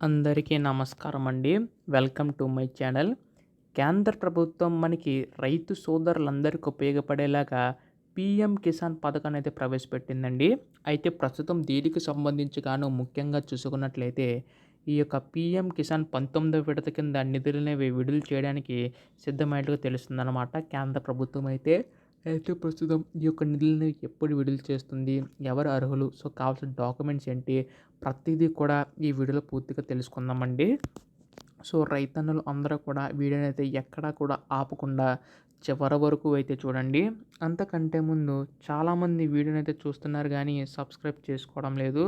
అందరికీ నమస్కారం అండి వెల్కమ్ టు మై ఛానల్. కేంద్ర ప్రభుత్వం మనకి రైతు సోదరులందరికీ ఉపయోగపడేలాగా పిఎం కిసాన్ పథకాన్ని అయితే ప్రవేశపెట్టిందండి. అయితే ప్రస్తుతం దీనికి సంబంధించి గాను ముఖ్యంగా చూసుకున్నట్లయితే ఈ యొక్క పిఎం కిసాన్ పంతొమ్మిదవ విడత కింద నిధులనేవి విడుదల చేయడానికి సిద్ధమైనట్టుగా తెలుస్తుందన్నమాట. కేంద్ర ప్రభుత్వం అయితే అయితే ప్రస్తుతం ఈ యొక్క నిధులను ఎప్పుడు విడుదల చేస్తుంది? ఎవరు అర్హులు? సో కావాల్సిన డాక్యుమెంట్స్ ఏంటి? ప్రతిదీ కూడా ఈ వీడియోలో పూర్తిగా తెలుసుకుందామండి. సో రైతన్నులు అందరూ కూడా వీడియోని అయితే ఎక్కడా కూడా ఆపకుండా చివరి వరకు అయితే చూడండి. అంతకంటే ముందు చాలామంది వీడియోని అయితే చూస్తున్నారు కానీ సబ్స్క్రైబ్ చేసుకోవడం లేదు.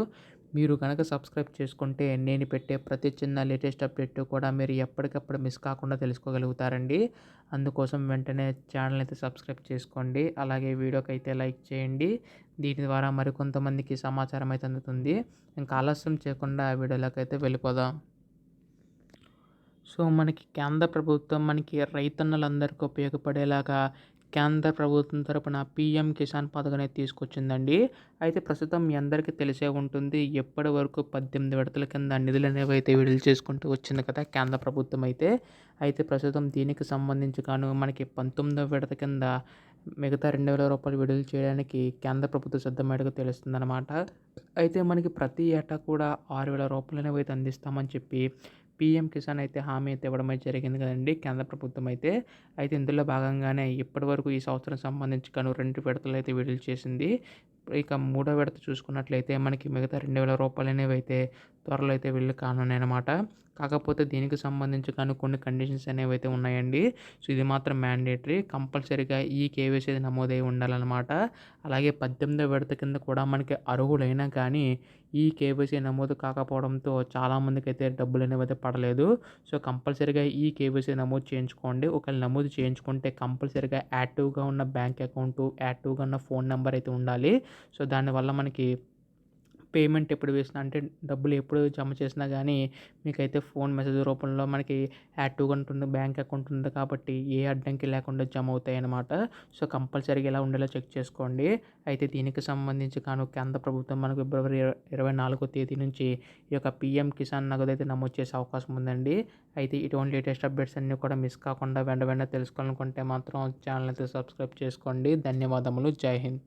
మీరు కనుక సబ్స్క్రైబ్ చేసుకుంటే నేను పెట్టే ప్రతి చిన్న లేటెస్ట్ అప్డేట్ కూడా మీరు ఎప్పటికప్పుడు మిస్ కాకుండా తెలుసుకోగలుగుతారండి. అందుకోసం వెంటనే ఛానల్ అయితే సబ్స్క్రైబ్ చేసుకోండి. అలాగే వీడియోకి అయితే లైక్ చేయండి. దీని ద్వారా మరికొంతమందికి సమాచారం అయితే అందుతుంది. ఇంకా ఆలస్యం చేయకుండా వీడియోలోకి అయితే వెళ్ళిపోదాం. సో మనకి కేంద్ర ప్రభుత్వం మనకి రైతన్నలందరికీ ఉపయోగపడేలాగా కేంద్ర ప్రభుత్వం తరపున పీఎం కిసాన్ పథకం అనేది తీసుకొచ్చిందండి. అయితే ప్రస్తుతం మీ అందరికీ తెలిసే ఉంటుంది ఎప్పటి వరకు పద్దెనిమిది విడతల కింద నిధులు అనేవి అయితే విడుదల చేసుకుంటూ వచ్చింది కదా కేంద్ర ప్రభుత్వం అయితే. అయితే ప్రస్తుతం దీనికి సంబంధించి గాను మనకి పంతొమ్మిదవ విడత కింద మిగతా రెండు వేల రూపాయలు విడుదల చేయడానికి కేంద్ర ప్రభుత్వం సిద్ధమైనట్టుగా తెలుస్తుంది అనమాట అయితే మనకి ప్రతి ఏటా కూడా ఆరు వేల రూపాయలు అనేవి అయితే అందిస్తామని చెప్పి పీఎం కిసాన్ అయితే హామీ అయితే ఇవ్వడం అయితే జరిగింది కదండి. కేంద్ర ప్రభుత్వం అయితే అయితే ఇందులో భాగంగానే ఇప్పటి వరకు ఈ సంవత్సరం సంబంధించి కను రెండు విడతలు అయితే విడుదల చేసింది. ఇక మూడో విడత చూసుకున్నట్లయితే మనకి మిగతా రెండు వేల రూపాయలు అనేవి అయితే త్వరలో అయితే వెళ్ళి కానున్నాయన్నమాట కాకపోతే దీనికి సంబంధించి కానీ కొన్ని కండిషన్స్ అనేవి అయితే ఉన్నాయండి. సో ఇది మాత్రం మ్యాండేటరీ. కంపల్సరీగా ఈ కేవైసీ నమోదై ఉండాలన్నమాట. అలాగే పద్దెనిమిదో విడత కింద కూడా మనకి అర్హులైనా కానీ ఈ కేవైసీ నమోదు కాకపోవడంతో చాలామందికి అయితే డబ్బులు అనేవి అయితే పడలేదు. సో కంపల్సరీగా ఈ కేవైసీ నమోదు చేయించుకోండి. ఒకవేళ నమోదు చేయించుకుంటే కంపల్సరీగా యాక్టివ్గా ఉన్న బ్యాంక్ అకౌంటు యాక్టివ్గా ఉన్న ఫోన్ నెంబర్ అయితే ఉండాలి. సో దానివల్ల మనకి పేమెంట్ ఎప్పుడు వేసినా అంటే డబ్బులు ఎప్పుడు జమ చేసినా కానీ మీకైతే ఫోన్ మెసేజ్ రూపంలో మనకి యాక్టివ్గా ఉంటుంది బ్యాంక్ అకౌంట్ ఉంది కాబట్టి ఏ అడ్డంకి లేకుండా జమ అవుతాయి అన్నమాట సో కంపల్సరీగా ఇలా ఉండేలా చెక్ చేసుకోండి. అయితే దీనికి సంబంధించి కాను కేంద్ర ప్రభుత్వం మనకు ఫిబ్రవరి ఇరవై నాలుగో తేదీ నుంచి ఈ యొక్క పిఎం కిసాన్ నగదు అయితే నమోదు చేసే అవకాశం ఉందండి. అయితే ఇటువంటి లేటెస్ట్ అప్డేట్స్ అన్నీ కూడా మిస్ కాకుండా వెంట వెంటనే తెలుసుకోవాలనుకుంటే మాత్రం ఛానల్ అయితే సబ్స్క్రైబ్ చేసుకోండి. ధన్యవాదములు. జై హింద్.